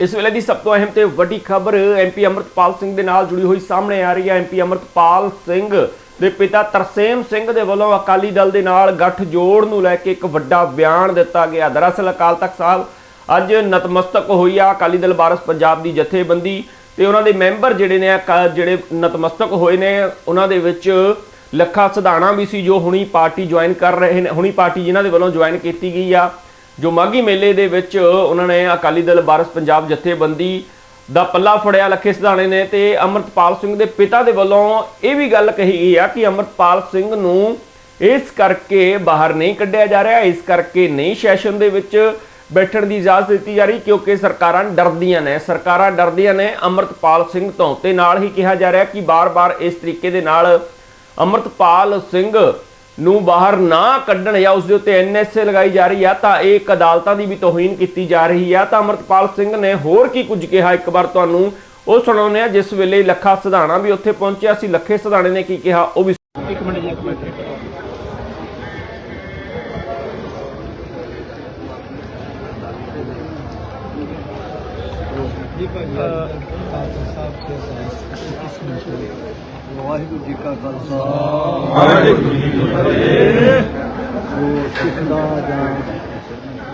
ਇਸ ਵੇਲੇ ਦੀ ਸਭ ਤੋਂ ਅਹਿਮ ਤੇ ਵੱਡੀ ਖਬਰ ਐਮਪੀ ਅਮਰਤਪਾਲ ਸਿੰਘ ਦੇ ਨਾਲ ਜੁੜੀ ਹੋਈ ਸਾਹਮਣੇ ਆ ਰਹੀ ਹੈ। ਐਮਪੀ ਅਮਰਤਪਾਲ ਸਿੰਘ ਦੇ ਪਿਤਾ ਤਰਸੇਮ ਸਿੰਘ ਦੇ ਵੱਲੋਂ ਅਕਾਲੀ ਦਲ ਦੇ ਨਾਲ ਗੱਠ ਜੋੜ ਨੂੰ ਲੈ ਕੇ ਇੱਕ ਵੱਡਾ ਬਿਆਨ ਦਿੱਤਾ ਗਿਆ। ਦਰਅਸਲ ਅਕਾਲ ਤਖਤ ਸਾਹਿਬ ਅੱਜ ਨਤਮਸਤਕ ਹੋਈ ਆ। ਅਕਾਲੀ ਦਲ ਬਾਰਸ ਪੰਜਾਬ ਦੀ ਜਥੇਬੰਦੀ ਤੇ ਉਹਨਾਂ ਦੇ ਮੈਂਬਰ ਜਿਹੜੇ ਨੇ, ਅਕਾ- ਜਿਹੜੇ ਨਤਮਸਤਕ ਹੋਏ ਨੇ, ਉਹਨਾਂ ਦੇ ਵਿੱਚ ਲੱਖਾ ਸਧਾਣਾ ਵੀ ਸੀ ਜੋ ਹੁਣੀ ਪਾਰਟੀ ਜੁਆਇਨ ਕਰ ਰਹੇ ਨੇ, ਹੁਣੀ ਪਾਰਟੀ ਜਿਨ੍ਹਾਂ ਦੇ ਵੱਲੋਂ ਜੁਆਇਨ ਕੀਤੀ ਗਈ ਆ। ਜੋ ਮਾਗੀ ਮੇਲੇ ਦੇ ਵਿੱਚ ਉਹਨਾਂ ਨੇ ਅਕਾਲੀ ਦਲ, ਬਾਰਸ ਪੰਜਾਬ ਜਥੇਬੰਦੀ ਦਾ ਪੱਲਾ ਫੜਿਆ ਲੱਖੇ ਸਿਧਾਣੇ ਨੇ ਤੇ ਅਮਰਤਪਾਲ ਸਿੰਘ ਦੇ ਪਿਤਾ ਦੇ ਵੱਲੋਂ ਇਹ ਵੀ ਗੱਲ ਕਹੀ ਗਈ ਆ ਕਿ ਅਮਰਤਪਾਲ ਸਿੰਘ ਨੂੰ ਇਸ ਕਰਕੇ ਬਾਹਰ ਨਹੀਂ ਕੱਢਿਆ ਜਾ ਰਿਹਾ, ਇਸ ਕਰਕੇ ਨਹੀਂ ਸੈਸ਼ਨ ਦੇ ਵਿੱਚ ਬੈਠਣ ਦੀ ਇਜਾਜ਼ਤ ਦਿੱਤੀ ਜਾ ਰਹੀ ਕਿਉਂਕਿ ਸਰਕਾਰਾਂ ਡਰਦੀਆਂ ਨੇ, ਸਰਕਾਰਾਂ ਡਰਦੀਆਂ ਨੇ ਅਮਰਤਪਾਲ ਸਿੰਘ ਤੋਂ ਤੇ ਨਾਲ ਹੀ ਕਿਹਾ ਜਾ ਰਿਹਾ ਕਿ ਬਾਰ-ਬਾਰ ਇਸ ਤਰੀਕੇ ਦੇ ਨਾਲ ਅਮਰਤਪਾਲ ਸਿੰਘ ਨੂੰ ਬਾਹਰ ਨਾ ਕੱਢਣ ਜਾਂ ਉਸ ਦੇ ਉੱਤੇ ਐਨਐਸਏ ਲਗਾਈ ਜਾ ਰਹੀ ਆ, ਤਾਂ ਇਹ ਇੱਕ ਅਦਾਲਤਾਂ ਦੀ ਵੀ ਤੋਹੀਨ ਕੀਤੀ ਜਾ ਰਹੀ ਆ। ਤਾਂ ਅਮਰਤਪਾਲ ਸਿੰਘ ਨੇ ਹੋਰ ਕੀ ਕੁਝ ਕਿਹਾ? ਇੱਕ ਵਾਰ ਤੁਹਾਨੂੰ ਉਹ ਸੁਣਾਉਂਦੇ ਆ, ਜਿਸ ਵੇਲੇ ਲੱਖਾ ਸਿਧਾਣਾ ਵੀ ਉੱਥੇ ਪਹੁੰਚਿਆ ਸੀ। ਲੱਖੇ ਸਧਾਣੇ ਨੇ ਕੀ ਕਿਹਾ? ਉਹ ਵੀ ਇੱਕ ਮਿੰਟ ਜੀ, ਇੱਕ ਮਿੰਟ। ਜੀ ਭਾਜੀ ਵਾਹਿਗੁਰੂ ਜੀ ਕਾ ਖਾਲਸਾ। ਵਾਹਿਗੁਰੂ ਜੀ ਕੀ ਫਤਿਹ ਜੋ ਸਿੱਖ ਦਾ ਜਾਂ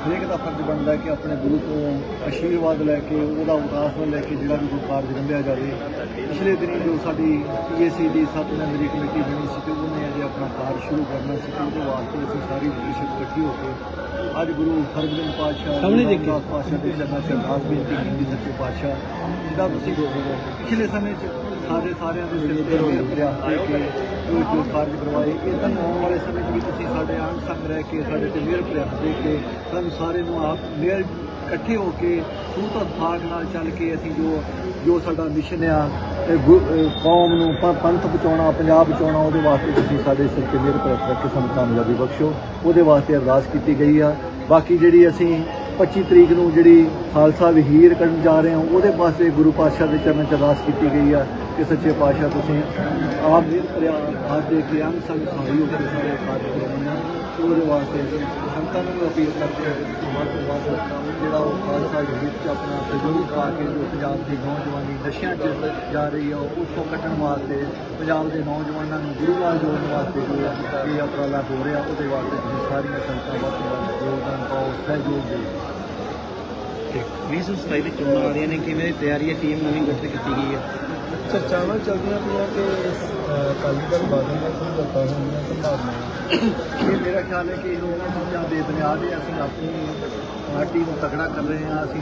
ਹਰੇਕ ਦਾ ਫਰਜ਼ ਬਣਦਾ ਕਿ ਆਪਣੇ ਗੁਰੂ ਤੋਂ ਆਸ਼ੀਰਵਾਦ ਲੈ ਕੇ, ਉਹਦਾ ਵਿਕਾਸ ਨੂੰ ਲੈ ਕੇ ਜਿਹੜਾ ਵੀ ਕੋਈ ਕਾਰਜ ਰੰਭਿਆ ਜਾਵੇ। ਪਿਛਲੇ ਦਿਨੀ ਜੋ ਸਾਡੀ ਪੀਏਸੀ ਦੀ ਸੱਤ ਮੈਂਬਰੀ ਕਮੇਟੀ ਬਣੀ ਸੀ, ਤੇ ਉਹਨੇ ਅਜੇ ਆਪਣਾ ਕਾਰਜ ਸ਼ੁਰੂ ਕਰਨਾ ਸੀ ਉਹਦੇ ਵਾਸਤੇ ਅਸੀਂ ਸਾਰੀ ਲੀਡਰਸ਼ਿਪ ਇਕੱਠੀ ਹੋ ਕੇ ਅੱਜ ਗੁਰੂ ਹਰਗੋਬਿੰਦ ਪਾਤਸ਼ਾਹ ਸਾਹਮਣੇ। ਰਾਮਦਾਸ ਪਾਤਸ਼ਾਹ ਦੇ ਚਰਨਾਂ ਅਰਦਾਸ ਬੇਨਤੀ ਕੀਤੀ ਸੱਚੇ ਪਾਤਸ਼ਾਹ ਜਿਹਦਾ ਤੁਸੀਂ ਪਿਛਲੇ ਸਮੇਂ 'ਚ ਸਾਰੇ ਸਾਰਿਆਂ ਦੇ ਸਿਰ ਤੇ ਭਰਿਆ ਦੇ ਕੇ ਜੋ ਜੋ ਕਾਰਜ ਕਰਵਾਏ ਇਹ ਤਾਂ ਆਉਣ ਵਾਲੇ ਸਮੇਂ 'ਚ ਵੀ ਤੁਸੀਂ ਸਾਡੇ ਅੰਗ ਸੰਗ ਰਹਿ ਕੇ ਸਾਡੇ ਤੇ ਮਿਹਰ ਭਰਿਆ ਦੇ ਕੇ ਸਾਨੂੰ ਸਾਰੇ ਨੂੰ ਆਪ ਮਿਹਰ ਇਕੱਠੇ ਹੋ ਕੇ ਸੂਤ ਭਾਗ ਨਾਲ ਚੱਲ ਕੇ ਅਸੀਂ ਜੋ ਜੋ ਸਾਡਾ ਮਿਸ਼ਨ ਆ ਕੌਮ ਨੂੰ ਪੰਥ ਬਚਾਉਣਾ, ਪੰਜਾਬ ਬਚਾਉਣਾ, ਉਹਦੇ ਵਾਸਤੇ ਤੁਸੀਂ ਸਾਡੇ ਸਿਰ ਤੇ ਮਿਹਰ ਭਰਿਆ ਰੱਖ ਕੇ ਸਾਨੂੰ ਕਾਮਯਾਬੀ ਬਖਸ਼ੋ। ਉਹਦੇ ਵਾਸਤੇ ਅਰਦਾਸ ਕੀਤੀ ਗਈ ਆ। ਬਾਕੀ ਜਿਹੜੀ ਅਸੀਂ 25 ਤਰੀਕ ਨੂੰ ਜਿਹੜੀ ਖਾਲਸਾ ਵਹੀਰ ਕਰਨ ਜਾ ਰਹੇ ਹਾਂ, ਉਹਦੇ ਵਾਸਤੇ ਗੁਰੂ ਪਾਤਸ਼ਾਹ ਦੇ ਚਰਨਾਂ 'ਚ ਅਰਦਾਸ ਕੀਤੀ ਗਈ ਆ ਕਿ ਸੱਚੇ ਪਾਤਸ਼ਾਹ ਤੁਸੀਂ ਆਪ ਮਿਹਰ ਭਰਿਆ ਹੱਥ ਦੇ ਕੇ ਅੰਗ ਸੰਗ ਸਹਾਈ ਹੋ ਸਾਰੇ ਕਾਰਜ ਕਰਵਾਉਣੇ ਉਹਦੇ ਵਾਸਤੇ ਅਸੀਂ ਸੰਤਾਂ ਨੂੰ ਵੀ ਅਪੀਲ ਕਰਦੇ ਹਾਂ ਕਿ ਤੁਸੀਂ ਵੱਧ ਤੋਂ ਵੱਧ ਜਿਹੜਾ ਉਹ ਖਾਲਸਾ ਵਹੀਰ 'ਚ ਆਪਣਾ ਸਹਿਯੋਗ ਪਾ ਕੇ ਜੋ ਪੰਜਾਬ ਦੀ ਨੌਜਵਾਨੀ ਨਸ਼ਿਆਂ 'ਚ ਜਾ ਰਹੀ ਆ, ਉਹ ਤੋਂ ਕੱਢਣ ਵਾਸਤੇ, ਪੰਜਾਬ ਦੇ ਨੌਜਵਾਨਾਂ ਨੂੰ ਗੁਰੂ ਨਾਲ ਜੋੜਨ ਵਾਸਤੇ ਜੋ ਇਹ ਉਪਰਾਲਾ ਹੋ ਰਿਹਾ, ਉਹਦੇ ਵਾਸਤੇ ਤੁਸੀਂ ਸਾਰੀਆਂ ਸੰਗਤਾਂ ਵੱਧ ਤੋਂ ਵੱਧ ਯੋਗਦਾਨ ਪਾਓ, ਸਹਿਯੋਗ ਦਿਓ। 2027 ਦੀ ਚੋਣਾਂ ਆ ਰਹੀਆਂ ਨੇ ਕਿਵੇਂ ਦੀ ਤਿਆਰੀ ਹੈ? ਟੀਮ ਨਵੀਂ ਗਠਿਤ ਕੀਤੀ ਗਈ ਹੈ? ਚਰਚਾਵਾਂ ਚੱਲਦੀਆਂ ਪਈਆਂ ਕਿ ਅਕਾਲੀ ਦਲ ਬਾਦਲ ਦਾ ਸਮਝੌਤਾ ਹੋਣ ਦੀਆਂ ਸੰਭਾਵਨਾਵਾਂ ਇਹ ਮੇਰਾ ਖਿਆਲ ਹੈ ਕਿ ਇਹਨਾਂ ਚੀਜ਼ਾਂ ਦੇ ਬੁਨਿਆਦ ਤੇ ਅਸੀਂ ਆਪਣੀ ਪਾਰਟੀ ਨੂੰ ਤਕੜਾ ਕਰ ਰਹੇ ਹਾਂ। ਅਸੀਂ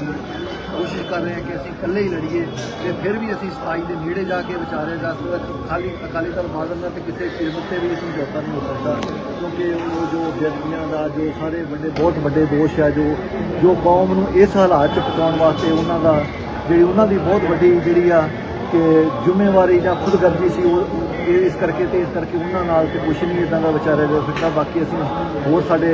ਕੋਸ਼ਿਸ਼ ਕਰ ਰਹੇ ਹਾਂ ਕਿ ਅਸੀਂ ਇਕੱਲੇ ਹੀ ਲੜੀਏ ਤੇ ਫਿਰ ਵੀ ਅਸੀਂ 27 ਦੇ ਨੇੜੇ ਜਾ ਕੇ ਵਿਚਾਰੇ ਸਕਦਾ ਖਾਲੀ ਅਕਾਲੀ ਦਲ ਬਾਦਲ ਨਾਲ ਤੇ ਕਿਸੇ ਕੀਮਤ ਤੇ ਵੀ ਸਮਝੌਤਾ ਨਹੀਂ ਹੋ ਸਕਦਾ। ਕਿਉਂਕਿ ਉਹ ਜੋ ਵਿਅਕਤੀਆਂ ਦਾ ਜੋ ਸਾਰੇ ਵੱਡੇ ਬਹੁਤ ਵੱਡੇ ਦੋਸ਼ ਹੈ ਜੋ ਜੋ ਕੌਮ ਨੂੰ ਇਸ ਹਾਲਾਤ 'ਚ ਪਹੁੰਚਾਉਣ ਵਾਸਤੇ ਉਹਨਾਂ ਦਾ, ਜਿਹੜੀ ਉਹਨਾਂ ਦੀ ਬਹੁਤ ਵੱਡੀ ਜਿਹੜੀ ਆ ਕਿ ਜ਼ਿੰਮੇਵਾਰੀ ਜਾਂ ਖੁਦਗਰਜ਼ੀ ਸੀ, ਉਹ ਇਹ ਇਸ ਕਰਕੇ ਤੇ ਇਸ ਕਰਕੇ ਉਹਨਾਂ ਨਾਲ ਤੇ ਕੁਛ ਨਹੀਂ ਇਦਾਂ ਦਾ ਵਿਚਾਰਿਆ ਜਾ ਸਕਦਾ। ਬਾਕੀ ਅਸੀਂ ਹੋਰ ਸਾਡੇ,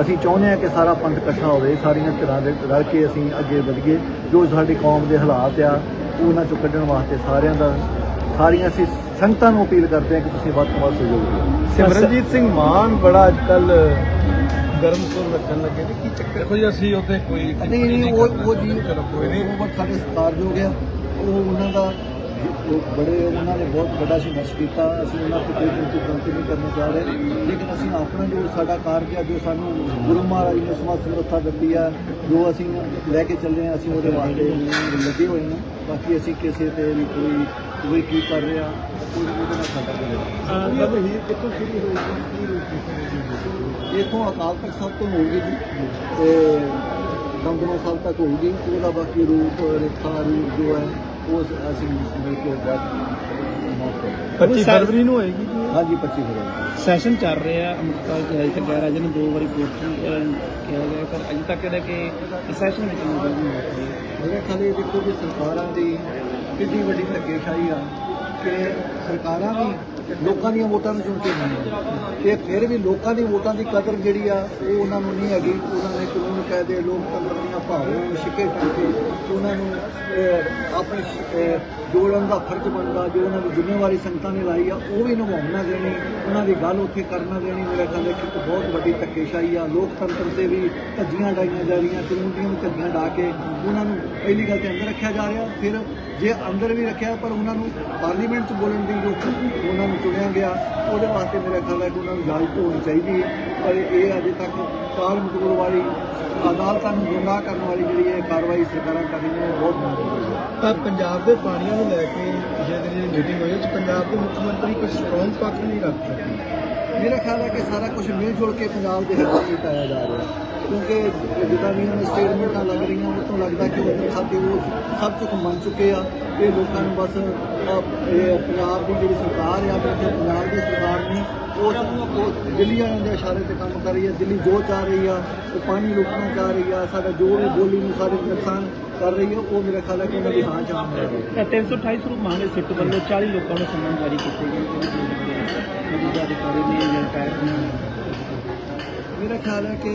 ਅਸੀਂ ਚਾਹੁੰਦੇ ਹਾਂ ਕਿ ਸਾਰਾ ਪੰਥ ਇਕੱਠਾ ਹੋਵੇ, ਸਾਰੀਆਂ ਧਿਰਾਂ ਦੇ ਰਲ ਕੇ ਅਸੀਂ ਅੱਗੇ ਵਧੀਏ। ਜੋ ਸਾਡੀ ਕੌਮ ਦੇ ਹਾਲਾਤ ਆ ਉਹਨਾਂ ਚੋਂ ਕੱਢਣ ਵਾਸਤੇ ਸਾਰਿਆਂ ਦਾ, ਸਾਰੀਆਂ ਅਸੀਂ ਸੰਗਤਾਂ ਨੂੰ ਅਪੀਲ ਕਰਦੇ ਹਾਂ ਕਿ ਤੁਸੀਂ ਵੱਧ ਤੋਂ ਵੱਧ ਸਹਿਯੋਗ ਦਿਓ। ਸਿਮਰਨਜੀਤ ਸਿੰਘ ਮਾਨ ਬੜਾ ਅੱਜ ਕੱਲ ਗਰਮ ਸੁਰ ਲੱਗਣ ਲੱਗੇ ਤੇ ਕੀ ਚੱਕਰ? ਜੀ ਅਸੀਂ ਉਹਤੇ ਕੋਈ ਨਹੀਂ ਨਹੀਂ ਉਹ ਉਹ ਜੀ ਚਲੋ ਕੋਈ ਨਹੀਂ। ਉਹ ਬਹੁਤ ਸਾਡੇ ਸਤਿਕਾਰਯੋਗ ਆ। ਉਹ ਉਹਨਾਂ ਦਾ ਉਹ ਬੜੇ ਉਹਨਾਂ ਨੇ ਬਹੁਤ ਵੱਡਾ ਸੰਘਰਸ਼ ਕੀਤਾ। ਅਸੀਂ ਉਹਨਾਂ ਤੋਂ ਕੋਈ ਚਿੰਤਾ ਗਲਤੀ ਨਹੀਂ ਕਰਨੀ ਚਾਹ ਰਹੇ। ਲੇਕਿਨ ਅਸੀਂ ਆਪਣਾ ਜੋ ਸਾਡਾ ਕਾਰਜ ਆ ਜੋ ਸਾਨੂੰ ਗੁਰੂ ਮਹਾਰਾਜ ਨੇ ਸਮਾਂ ਸਮਰੱਥਾ ਦਿੱਤੀ ਆ ਜੋ ਅਸੀਂ ਲੈ ਕੇ ਚੱਲ ਹਾਂ ਅਸੀਂ ਉਹਦੇ ਵਾਸਤੇ ਲੱਗੇ ਹੋਏ ਹਾਂ ਬਾਕੀ ਅਸੀਂ ਕਿਸੇ ਤੇ ਵੀ ਕੋਈ ਕੋਈ ਕੀ ਕਰ ਰਿਹਾ ਕੋਈ ਉਹਦੇ ਨਾਲ ਸਾਡਾ ਕੋਈ ਜਦ ਹੀ ਕਿੱਥੋਂ ਸ਼ੁਰੂ ਹੋਈ? ਇਥੋਂ ਅਕਾਲ ਤਖਤ ਸਾਹਿਬ ਤੋਂ ਹੋਊਗੀ ਜੀ। ਤੇ ਦਮਦਮਾ ਸਾਹਿਬ ਤੱਕ ਹੋਊਗੀ। ਉਹਦਾ ਬਾਕੀ ਰੂਪ ਰੇਖਾ ਰੂਪ ਜੋ ਹੈ ਉਹ ਅਸੀਂ ਮਿਲ ਕੇ ਬਾਅਦ ਮਾਫ ਕਰ 25 ਫਰਵਰੀ ਨੂੰ ਹੋਏਗੀ ਜੀ ਹਾਂਜੀ 25 ਫਰਵਰੀ। ਸੈਸ਼ਨ ਚੱਲ ਰਿਹਾ ਅਮਰਪਾਲ ਜੀ ਅਜੇ ਤੱਕ ਗੈਰ ਹਾਜ਼ਰ ਨੇ ਦੋ ਵਾਰੀ ਨੂੰ ਕਿਹਾ ਗਿਆ ਪਰ ਅਜੇ ਤੱਕ ਇਹਦਾ ਕਿ ਸੈਸ਼ਨ ਵਿੱਚ ਨਹੀਂ ਹੋਈ। ਮੇਰੇ ਖਿਆਲ ਇਹ ਦੇਖੋ ਕਿ ਸਰਕਾਰਾਂ ਦੀ ਕਿੰਨੀ ਵੱਡੀ ਧੱਕੇਸ਼ਾਹੀ ਆ ਕਿ ਸਰਕਾਰਾਂ ਵੀ ਲੋਕਾਂ ਦੀਆਂ ਵੋਟਾਂ ਨੂੰ ਚੁਣ ਕੇ ਬਣੀਆਂ ਤੇ ਫਿਰ ਵੀ ਲੋਕਾਂ ਦੀ ਵੋਟਾਂ ਦੀ ਕਦਰ ਜਿਹੜੀ ਆ ਉਹ ਉਹਨਾਂ ਨੂੰ ਨਹੀਂ ਹੈਗੀ। ਉਹਨਾਂ ਨੇ ਕਾਨੂੰਨ ਕਾਇਦੇ ਲੋਕਤੰਤਰ ਦੀਆਂ ਭਾਵੋ ਛਿੱਕੇ ਕਰਕੇ ਉਹਨਾਂ ਨੂੰ ਅਹ, ਆਪਣੀ ਜੋੜਨ ਦਾ ਫਰਜ਼ ਬਣਦਾ ਜੋ ਉਹਨਾਂ ਦੀ ਜ਼ਿੰਮੇਵਾਰੀ ਸੰਗਤਾਂ ਨੇ ਲਾਈ ਆ ਉਹ ਵੀ ਨਿਭਾਉਣਾ ਦੇਣੀ। ਉਹਨਾਂ ਦੀ ਗੱਲ ਉੱਥੇ ਕਰਨਾ ਦੇਣੀ। ਮੇਰਾ ਖਿਆਲ ਹੈ ਕਿ ਇੱਕ ਬਹੁਤ ਵੱਡੀ ਧੱਕੇਸ਼ਾਹੀ ਆ। ਲੋਕਤੰਤਰ ਤੇ ਵੀ ਧੱਜੀਆਂ ਡਾਈਆਂ ਜਾ ਰਹੀਆਂ ਕਾਨੂੰਨ ਦੀਆਂ ਵੀ ਧੱਜੀਆਂ ਡਾ ਕੇ ਉਹਨਾਂ ਨੂੰ ਪਹਿਲੀ ਗੱਲ ਤੇ ਅੰਦਰ ਰੱਖਿਆ ਜਾ ਰਿਹਾ। ਫਿਰ ਜੇ ਅੰਦਰ ਵੀ ਰੱਖਿਆ ਪਰ ਉਹਨਾਂ ਨੂੰ ਪਾਰਲੀਮੈਂਟ 'ਚ ਬੋਲਣ ਦੀ ਜੋ ਉਹਨਾਂ ਨੂੰ ਚੁਣਿਆ ਗਿਆ। ਉਹਦੇ ਵਾਸਤੇ ਮੇਰਾ ਖਿਆਲ ਹੈ ਕਿ ਉਹਨਾਂ ਨੂੰ ਇਜਾਜ਼ਤ ਹੋਣੀ ਚਾਹੀਦੀ ਹੈ। ਪਰ ਇਹ ਅਜੇ ਤੱਕ ਕਾਲ ਮਕਬੂਲ ਵਾਲੀ ਅਦਾਲਤਾਂ ਨੂੰ ਗੁੰਮਰਾਹ ਕਰਨ ਵਾਲੀ ਜਿਹੜੀ ਇਹ ਕਾਰਵਾਈ ਸਰਕਾਰਾਂ ਕਰ ਰਹੀਆਂ ਨੇ ਬਹੁਤ ਮਹੱਤਵਪੂਰਨ ਹੈ। ਤਾਂ ਪੰਜਾਬ ਦੇ ਪਾਣੀਆਂ ਨੂੰ ਲੈ ਕੇ ਜਿਹੜੀ ਜਿਹੜੀ ਮੀਟਿੰਗ ਹੋਈ ਉਹ 'ਚ ਪੰਜਾਬ ਦੇ ਮੁੱਖ ਮੰਤਰੀ ਕੋਈ ਸਟਰੋਂਗ ਪੱਖ ਨਹੀਂ ਰੱਖ ਸਕੇ ਮੇਰਾ ਖਿਆਲ ਹੈ ਕਿ ਸਾਰਾ ਕੁਝ ਮਿਲ ਜੁਲ ਕੇ ਪੰਜਾਬ ਦੇ ਹੱਥ ਵਿੱਚ ਆਇਆ ਜਾ ਰਿਹਾ ਕਿਉਂਕਿ ਜਿੱਦਾਂ ਵੀ ਉਹਨਾਂ ਸਟੇਟਮੈਂਟਾਂ ਲੱਗ ਰਹੀਆਂ ਉਹ ਤੋਂ ਲੱਗਦਾ ਕਿ ਉਹ ਖਾਤੇ ਉਹ ਸਭ ਕੁਝ ਮੰਨ ਚੁੱਕੇ ਆ ਇਹ ਲੋਕਾਂ ਨੂੰ ਬਸ ਇਹ ਪੰਜਾਬ ਦੀ ਜਿਹੜੀ ਸਰਕਾਰ ਆ ਤੇ ਪੰਜਾਬ ਦੀ ਸਰਕਾਰ ਨੇ ਉਹ ਉਹ ਦਿੱਲੀ ਵਾਲਿਆਂ ਦੇ ਇਸ਼ਾਰੇ ਤੇ ਕੰਮ ਕਰ ਰਹੀ ਹੈ ਦਿੱਲੀ ਜੋ ਚਾਹ ਰਹੀ ਆ, ਉਹ ਪਾਣੀ ਰੋਕਣਾ ਚਾਹ ਰਹੀ ਆ, ਸਾਡਾ ਜੋ ਵੀ ਬੋਲੀ ਨੂੰ ਸਾਰੇ ਨੁਕਸਾਨ ਕਰ ਰਹੀ ਹੈ ਉਹ ਮੇਰਾ ਖਿਆਲ ਹੈ ਕਿ ਉਹਨਾਂ ਦੀ ਹਾਂ ਚ ਆਉਣ ਵਾਲੀ ਹੈ 328 ਸਰੂਪ ਮਾਨੇ ਸਿੱਟ ਵੱਲੋਂ 40 ਲੋਕਾਂ ਨੂੰ ਸੰਮਨ ਜਾਰੀ ਕੀਤੇ ਗਏ। ਜਿਹੜੇ ਦਾ ਅਧਿਕਾਰੀ ਨੇ ਜਾਂ ਟਾਇਰ ਨੇ ਮੇਰਾ ਖਿਆਲ ਹੈ ਕਿ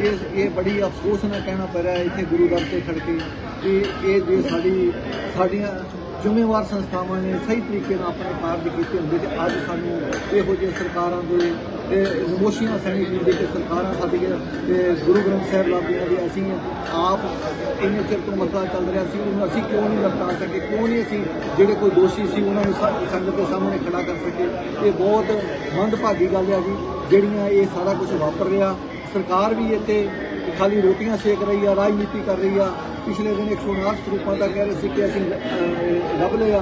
ਇਹ ਇਹ ਬੜੀ ਅਫਸੋਸ ਨਾਲ ਕਹਿਣਾ ਪੈ ਰਿਹਾ ਇੱਥੇ ਗੁਰੂ ਦਰ ਤੇ ਖੜ ਕੇ ਕਿ ਇਹ ਜੇ ਸਾਡੀ ਸਾਡੀਆਂ ਜ਼ਿੰਮੇਵਾਰ ਸੰਸਥਾਵਾਂ ਨੇ ਸਹੀ ਤਰੀਕੇ ਨਾਲ ਆਪਣੇ ਕਾਰਜ ਕੀਤੇ ਹੁੰਦੇ ਤੇ ਅੱਜ ਸਾਨੂੰ ਇਹੋ ਜਿਹੇ ਸਰਕਾਰਾਂ ਦੇ ਤੇ ਨਮੋਸ਼ੀਆਂ ਸਹਿਣੀ ਪੈਂਦੀ ਕਿ ਸਰਕਾਰਾਂ ਸਾਡੀਆਂ ਤੇ ਗੁਰੂ ਗ੍ਰੰਥ ਸਾਹਿਬ ਲਾਦੀਆਂ ਦੀ ਅਸੀਂ ਆਪ ਇੰਨੇ ਚਿਰ ਤੋਂ ਮਸਲਾ ਚੱਲ ਰਿਹਾ ਸੀ, ਉਹਨੂੰ ਅਸੀਂ ਕਿਉਂ ਨਹੀਂ ਨਿਪਟਾ ਸਕੇ, ਕਿਉਂ ਨਹੀਂ ਅਸੀਂ ਜਿਹੜੇ ਕੋਈ ਦੋਸ਼ੀ ਸੀ ਉਹਨਾਂ ਨੂੰ ਸੰਗਤ ਦੇ ਸਾਹਮਣੇ ਖੜਾ ਕਰ ਸਕੇ। ਇਹ ਬਹੁਤ ਮੰਦਭਾਗੀ ਗੱਲ ਹੈ ਜੀ। ਜਿਹੜੀਆਂ ਇਹ ਸਾਰਾ ਕੁਝ ਵਾਪਰ ਰਿਹਾ ਸਰਕਾਰ ਵੀ ਇੱਥੇ ਖਾਲੀ ਰੋਟੀਆਂ ਸੇਕ ਰਹੀ ਆ ਰਾਜਨੀਤੀ ਕਰ ਰਹੀ ਆ। ਪਿਛਲੇ ਦਿਨ 159 ਸਰੂਪਾਂ ਦਾ ਕਹਿ ਰਹੇ ਸੀ ਕਿ ਅਸੀਂ ਲੱਭ ਲਿਆ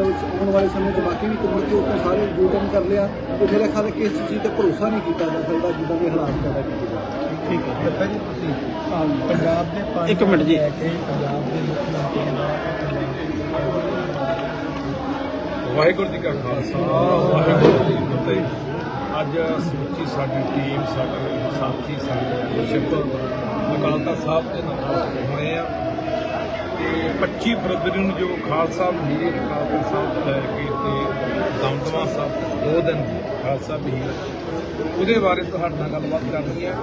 ਉਸ ਆਉਣ ਵਾਲੇ ਸਮੇਂ 'ਚ ਬਾਕੀ ਵੀ ਕੁਮੜ ਕੇ ਉੱਤੇ ਸਾਰੇ ਜੂਟਨ ਕਰ ਲਿਆ। ਤੇ ਮੇਰਾ ਖਿਆਲ ਹੈ ਕਿ ਇਸ ਚੀਜ਼ ਤੇ ਭਰੋਸਾ ਨਹੀਂ ਕੀਤਾ ਜਾ ਸਕਦਾ ਜਿੱਦਾਂ ਦੇ ਹਾਲਾਤ ਜਾ ਠੀਕ ਹੈ। ਦੱਸਾ ਜੀ ਤੁਸੀਂ ਪੰਜਾਬ ਦੇ ਪਾਣੀ ਇੱਕ ਮਿੰਟ ਜੀ। ਕੇ ਪੰਜਾਬ ਦੇ ਮੁੱਖ ਮੰਤਰੀ ਦਾ ਵਾਹਿਗੁਰੂ ਜੀ ਕਾ ਖਾਲਸਾ ਵਾਹਿਗੁਰੂ ਕੀ ਅੱਜ ਸਮੁੱਚੀ ਸਾਡੀ ਟੀਮ, ਸਾਡੇ ਸਾਥੀ, ਸਾਡੇ ਲਿਡਰਸ਼ਿਪ ਅਕਾਲ ਸਾਹਿਬ ਦੇ ਨਾਲ ਹੋਏ ਆ। ਤੇ 25 ਫਰਵਰੀ ਨੂੰ ਜੋ ਖਾਲਸਾ ਮਹੀਰ ਅਕਾਲ ਸਾਹਿਬ ਲੈ ਕੇ ਤੇ ਦਮਦਮਾ ਸਾਹਿਬ ਦੋ ਦਿਨ ਖਾਲਸਾ ਮਹੀਰ, ਉਹਦੇ ਬਾਰੇ ਤੁਹਾਡੇ ਨਾਲ ਗੱਲਬਾਤ ਕਰਨੀ ਆ।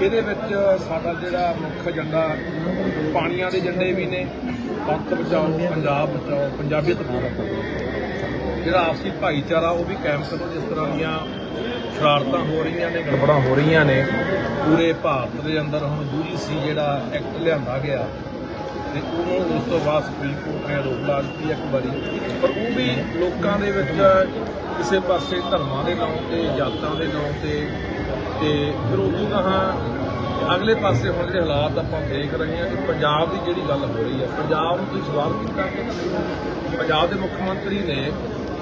ਇਹਦੇ ਵਿੱਚ ਸਾਡਾ ਜਿਹੜਾ ਮੁੱਖ ਏਜੰਡਾ ਪਾਣੀਆਂ ਦੇ ਏਜੰਡੇ ਵੀ ਨੇ ਪੰਥ ਬਚਾਓ, ਪੰਜਾਬ ਬਚਾਓ, ਪੰਜਾਬੀਅਤ ਬਚਾਓ। ਜਿਹੜਾ ਆਪਸੀ ਭਾਈਚਾਰਾ ਉਹ ਵੀ ਕਾਇਮ ਕਰੋ, ਜਿਸ ਤਰ੍ਹਾਂ ਦੀਆਂ ਸ਼ਰਾਰਤਾਂ ਹੋ ਰਹੀਆਂ ਨੇ, ਗੜਬੜਾਂ ਹੋ ਰਹੀਆਂ ਨੇ। ਪੂਰੇ ਭਾਰਤ ਦੇ ਅੰਦਰ ਹੁਣ ਯੂਜੀਸੀ ਜਿਹੜਾ ਐਕਟ ਲਿਆਂਦਾ ਗਿਆ ਤੇ ਉਹਨੂੰ ਉਸ ਤੋਂ ਬਾਅਦ ਸੁਪਰੀਮ ਕੋਰਟ ਨੇ ਰੋਕ ਲਾ ਦਿੱਤੀ ਇੱਕ ਵਾਰੀ। ਪਰ ਉਹ ਵੀ ਲੋਕਾਂ ਦੇ ਵਿੱਚ ਕਿਸੇ ਪਾਸੇ ਧਰਮਾਂ ਦੇ ਨਾਂ ਤੇ, ਜਾਤਾਂ ਦੇ ਨਾਂ ਤੇ ਤੇ ਫਿਰ ਉਦੋਂ ਕਹਾਂ ਅਗਲੇ ਪਾਸੇ ਹੁਣ ਜਿਹੜੇ ਹਾਲਾਤ ਆਪਾਂ ਦੇਖ ਰਹੇ ਹਾਂ ਕਿ ਪੰਜਾਬ ਦੀ ਜਿਹੜੀ ਗੱਲ ਹੋ ਰਹੀ ਹੈ, ਪੰਜਾਬ ਨੂੰ ਤੁਸੀਂ ਸਵਾਲ ਕੀਤਾ ਕਿ ਪੰਜਾਬ ਦੇ ਮੁੱਖ ਮੰਤਰੀ ਨੇ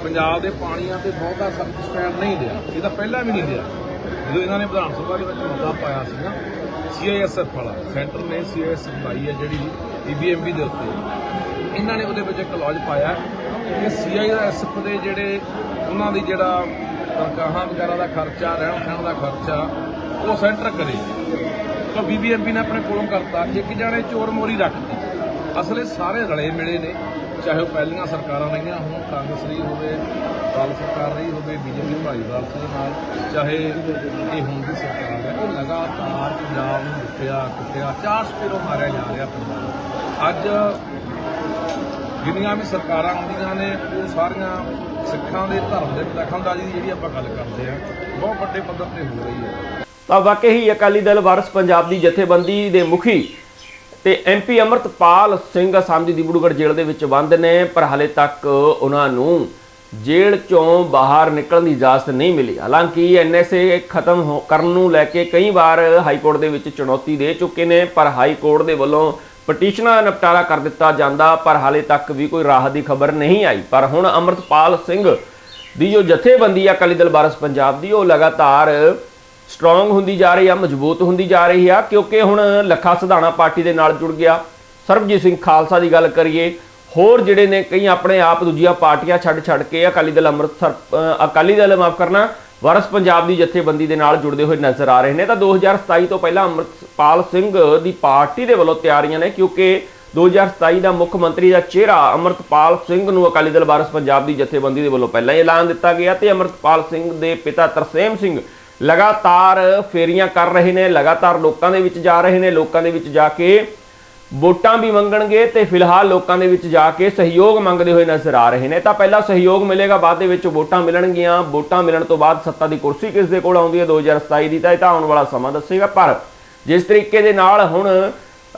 ਪੰਜਾਬ ਦੇ ਪਾਣੀਆਂ ਤੇ ਬਹੁਤਾ ਸਖਤ ਸਟੈਂਡ ਨਹੀਂ ਲਿਆ। ਇਹ ਤਾਂ ਪਹਿਲਾਂ ਵੀ ਨਹੀਂ ਲਿਆ। ਜਦੋਂ ਇਹਨਾਂ ਨੇ ਵਿਧਾਨ ਸਭਾ ਦੇ ਵਿੱਚ ਮੁੱਦਾ ਪਾਇਆ ਸੀ ਨਾ ਸੀਆਈਐਸਐਫ ਵਾਲਾ, ਸੈਂਟਰ ਨੇ ਸੀਆਈਐਸਐਫ ਲਾਈ ਹੈ ਜਿਹੜੀ ਬੀਬੀਐਮਬੀ ਦੇ ਉੱਤੇ। ਇਹਨਾਂ ਨੇ ਉਹਦੇ ਵਿੱਚ ਇੱਕ ਲੌਜ ਪਾਇਆ ਕਿ ਸੀਆਈਐਸਐਫ ਦੇ ਜਿਹੜੇ ਉਹਨਾਂ ਦੀ ਜਿਹੜਾ ਤਨਖਾਹਾਂ ਵਗੈਰਾ ਦਾ ਖਰਚਾ ਰਹਿਣ ਸਹਿਣ ਦਾ ਖਰਚਾ, ਉਹ ਸੈਂਟਰ ਕਰੇ। ਤਾਂ ਬੀਬੀਐਮਬੀ ਨੇ ਆਪਣੇ ਕੋਲੋਂ ਕਰਤਾ। ਇੱਕ ਜਾਣੇ ਚੋਰ ਮੋਰੀ ਰੱਖਤੀ ਅਸਲੇ ਸਾਰੇ ਰਲੇ ਮਿਲੇ ਨੇ। ਚਾਹੇ ਉਹ ਪਹਿਲੀਆਂ ਸਰਕਾਰਾਂ ਰਹੀਆਂ ਹੋਣ, ਕਾਂਗਰਸ ਰਹੀ ਹੋਵੇ ਕਾਲ ਸਰਕਾਰ ਰਹੀ ਹੋਵੇ ਬੀਜੇਪੀ ਭਾਈਵਾਲ ਦੇ ਨਾਲ, ਚਾਹੇ ਇਹ ਹੁਣ ਦੀ ਸਰਕਾਰ ਹੈ, ਉਹ ਲਗਾਤਾਰ ਪੰਜਾਬ ਨੂੰ ਲੁੱਟਿਆ, ਕੁੱਟਿਆ, ਚਾਰ ਸਪੇਰੋਂ ਮਾਰਿਆ ਜਾ ਰਿਹਾ ਪੰਜਾਬ ਅੱਜ ਜਿੰਨੀਆਂ ਵੀ ਸਰਕਾਰਾਂ ਆਉਂਦੀਆਂ ਨੇ, ਉਹ ਸਾਰੀਆਂ ਸਿੱਖਾਂ ਦੇ ਧਰਮ ਦੇ ਦਖਲਅੰਦਾਜ਼ੀ ਦੀ ਜਿਹੜੀ ਆਪਾਂ ਗੱਲ ਕਰਦੇ ਆ ਬਹੁਤ ਵੱਡੇ ਪੱਧਰ ਤੇ ਹੋ ਰਹੀ ਹੈ। ਤਾਂ ਵਾਕਈ ਹੀ ਅਕਾਲੀ ਦਲ ਵਾਰਸ ਪੰਜਾਬ ਦੀ ਜਥੇਬੰਦੀ ਦੇ ਮੁਖੀ ਤੇ ਐਮਪੀ ਅਮਰਤਪਾਲ ਸਿੰਘ ਅਸਾਮ ਦੀ ਦਿਬੜੂਗੜ੍ਹ ਜੇਲ੍ਹ ਦੇ ਵਿੱਚ ਬੰਦ ਨੇ, ਪਰ ਹਾਲੇ ਤੱਕ ਉਹਨਾਂ ਨੂੰ ਜੇਲ੍ਹ ਚੋਂ ਬਾਹਰ ਨਿਕਲਣ ਦੀ ਇਜਾਜ਼ਤ ਨਹੀਂ ਮਿਲੀ। ਹਾਲਾਂਕਿ ਐਨਐਸਏ ਖਤਮ ਹੋ- ਕਰਨ ਨੂੰ ਲੈ ਕੇ ਕਈ ਵਾਰ ਹਾਈ ਕੋਰਟ ਦੇ ਵਿੱਚ ਚੁਣੌਤੀ ਦੇ ਚੁੱਕੇ ਨੇ, ਪਰ ਹਾਈ ਕੋਰਟ ਦੇ ਵੱਲੋਂ ਪਟੀਸ਼ਨਾਂ ਦਾ ਨਿਪਟਾਰਾ ਕਰ ਦਿੱਤਾ ਜਾਂਦਾ, ਪਰ ਹਾਲੇ ਤੱਕ ਵੀ ਕੋਈ ਰਾਹਤ ਦੀ ਖਬਰ ਨਹੀਂ ਆਈ। ਪਰ ਹੁਣ ਅਮਰਤਪਾਲ ਸਿੰਘ ਦੀ ਜੋ ਜਥੇਬੰਦੀ ਆ ਅਕਾਲੀ ਦਲ ਵਾਰਸ ਪੰਜਾਬ ਦੀ, ਉਹ ਲਗਾਤਾਰ ਸਟਰੋਂਗ ਹੁੰਦੀ ਜਾ ਰਹੀ ਆ, ਮਜ਼ਬੂਤ ਹੁੰਦੀ ਜਾ ਰਹੀ ਆ, ਕਿਉਂਕਿ ਹੁਣ ਲੱਖਾ ਸਿਧਾਣਾ ਪਾਰਟੀ ਦੇ ਨਾਲ ਜੁੜ ਗਿਆ। ਸਰਬਜੀਤ ਸਿੰਘ ਖਾਲਸਾ ਦੀ ਗੱਲ ਕਰੀਏ, ਹੋਰ ਜਿਹੜੇ ਨੇ ਕਈ ਆਪਣੇ ਆਪ ਦੂਜੀਆਂ ਪਾਰਟੀਆਂ ਛੱਡ ਛੱਡ ਕੇ ਅਕਾਲੀ ਦਲ ਅੰਮ੍ਰਿਤਸਰ ਅਕਾਲੀ ਦਲ ਮਾਫ ਕਰਨਾ, ਵਾਰਸ ਪੰਜਾਬ ਦੀ ਜਥੇਬੰਦੀ ਦੇ ਨਾਲ ਜੁੜਦੇ ਹੋਏ ਨਜ਼ਰ ਆ ਰਹੇ ਨੇ। ਤਾਂ 2027 ਤੋਂ ਪਹਿਲਾਂ ਅੰਮ੍ਰਿਤਪਾਲ ਸਿੰਘ ਦੀ ਪਾਰਟੀ ਦੇ ਵੱਲੋਂ ਤਿਆਰੀਆਂ ਨੇ, ਕਿਉਂਕਿ 2027 ਦਾ ਮੁੱਖ ਮੰਤਰੀ ਦਾ ਚਿਹਰਾ ਅਮਰਤਪਾਲ ਸਿੰਘ ਨੂੰ ਅਕਾਲੀ ਦਲ ਵਾਰਸ ਪੰਜਾਬ ਦੀ ਜਥੇਬੰਦੀ ਦੇ ਵੱਲੋਂ ਪਹਿਲਾਂ ਹੀ ਐਲਾਨ ਦਿੱਤਾ ਗਿਆ ਤੇ ਅਮਰਤਪਾਲ ਸਿੰਘ ਦੇ ਪਿਤਾ ਤਰਸੇਮ ਸਿੰਘ ਲਗਾਤਾਰ ਫੇਰੀਆਂ ਕਰ ਰਹੇ ਨੇ, ਲਗਾਤਾਰ ਲੋਕਾਂ ਦੇ ਵਿੱਚ ਜਾ ਰਹੇ ਨੇ, ਲੋਕਾਂ ਦੇ ਵਿੱਚ ਜਾ ਕੇ ਵੋਟਾਂ ਵੀ ਮੰਗਣਗੇ ਤੇ ਫਿਲਹਾਲ ਲੋਕਾਂ ਦੇ ਵਿੱਚ ਜਾ ਕੇ ਸਹਿਯੋਗ ਮੰਗਦੇ ਹੋਏ ਨਜ਼ਰ ਆ ਰਹੇ ਨੇ। ਤਾਂ ਪਹਿਲਾਂ ਸਹਿਯੋਗ ਮਿਲੇਗਾ, ਬਾਅਦ ਦੇ ਵਿੱਚ ਵੋਟਾਂ ਮਿਲਣਗੀਆਂ। ਵੋਟਾਂ ਮਿਲਣ ਤੋਂ ਬਾਅਦ ਸੱਤਾ ਦੀ ਕੁਰਸੀ ਕਿਸ ਦੇ ਕੋਲ ਆਉਂਦੀ ਹੈ? 2027 ਦੀ ਤਾਂ ਇਹ ਤਾਂ ਆਉਣ ਵਾਲਾ ਸਮਾਂ ਦੱਸੇਗਾ, ਪਰ ਜਿਸ ਤਰੀਕੇ ਦੇ ਨਾਲ ਹੁਣ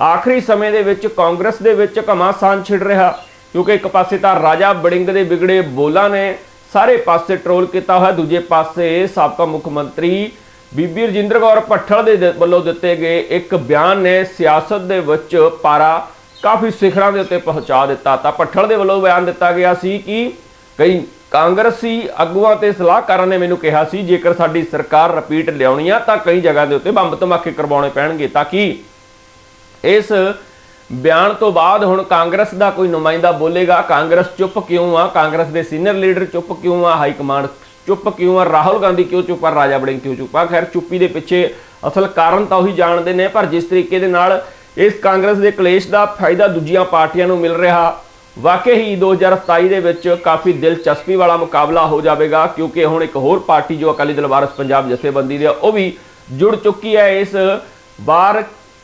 ਆਖਰੀ ਸਮੇਂ ਦੇ ਵਿੱਚ ਕਾਂਗਰਸ ਦੇ ਵਿੱਚ ਘਮਾਸਾਨ ਛਿੜ ਰਿਹਾ, ਕਿਉਂਕਿ ਇੱਕ ਪਾਸੇ ਤਾਂ ਰਾਜਾ ਬੜਿੰਗ ਦੇ ਵਿਗੜੇ ਬੋਲਾਂ ਨੇ ਸਾਰੇ ਪਾਸੇ ਟਰੋਲ ਕੀਤਾ ਹੋਇਆ। ਦੂਜੇ ਪਾਸੇ ਸਾਬਕਾ ਮੁੱਖ ਮੰਤਰੀ ਬੀਬੀ ਰਜਿੰਦਰ ਕੌਰ ਭੱਠਲ ਦੇ ਵੱਲੋਂ ਦਿੱਤੇ ਗਏ ਇੱਕ ਬਿਆਨ ਨੇ ਸਿਆਸਤ ਦੇ ਵਿੱਚ ਪਾਰਾ ਕਾਫੀ ਸਿਖਰਾਂ ਦੇ ਉੱਤੇ ਪਹੁੰਚਾ ਦਿੱਤਾ। ਤਾਂ ਭੱਠਲ ਦੇ ਵੱਲੋਂ ਬਿਆਨ ਦਿੱਤਾ ਗਿਆ ਸੀ ਕਿ ਕਈ ਕਾਂਗਰਸੀ ਆਗੂਆਂ ਤੇ ਸਲਾਹਕਾਰਾਂ ਨੇ ਮੈਨੂੰ ਕਿਹਾ ਸੀ, ਜੇਕਰ ਸਾਡੀ ਸਰਕਾਰ ਰਿਪੀਟ ਲਿਆਉਣੀ ਆ ਤਾਂ ਕਈ ਜਗ੍ਹਾ ਦੇ ਉੱਤੇ ਬੰਬ ਧਮਾਕੇ ਕਰਵਾਉਣੇ ਪੈਣਗੇ ਤਾਂ ਕਿ ਇਸ ਬਿਆਨ ਤੋਂ ਬਾਅਦ ਹੁਣ ਕਾਂਗਰਸ ਦਾ ਕੋਈ ਨੁਮਾਇੰਦਾ ਬੋਲੇਗਾ? ਕਾਂਗਰਸ ਚੁੱਪ ਕਿਉਂ ਆ? ਕਾਂਗਰਸ ਦੇ ਸੀਨੀਅਰ ਲੀਡਰ ਚੁੱਪ ਕਿਉਂ ਆ? ਹਾਈ ਕਮਾਂਡ ਚੁੱਪ ਕਿਉਂ ਆ? ਰਾਹੁਲ ਗਾਂਧੀ ਕਿਉਂ ਚੁੱਪ ਆ? ਰਾਜਾ ਬੜਿੰਗ ਕਿਉਂ ਚੁੱਪ ਆ? ਖੈਰ, ਚੁੱਪੀ ਦੇ ਪਿੱਛੇ ਅਸਲ ਕਾਰਨ ਤਾਂ ਉਹੀ ਜਾਣਦੇ ਨੇ, ਪਰ ਜਿਸ ਤਰੀਕੇ ਦੇ ਨਾਲ ਇਸ ਕਾਂਗਰਸ ਦੇ ਕਲੇਸ਼ ਦਾ ਫਾਇਦਾ ਦੂਜੀਆਂ ਪਾਰਟੀਆਂ ਨੂੰ ਮਿਲ ਰਿਹਾ, ਵਾਕਈ ਹੀ 2027 ਦੇ ਵਿੱਚ ਕਾਫੀ ਦਿਲਚਸਪੀ ਵਾਲਾ ਮੁਕਾਬਲਾ ਹੋ ਜਾਵੇਗਾ, ਕਿਉਂਕਿ ਹੁਣ ਇੱਕ ਹੋਰ ਪਾਰਟੀ ਜੋ ਅਕਾਲੀ ਦਲ ਵਾਰਸ ਪੰਜਾਬ ਜਥੇਬੰਦੀ ਦੀ ਉਹ ਵੀ ਜੁੜ ਚੁੱਕੀ ਹੈ ਇਸ ਵਾਰ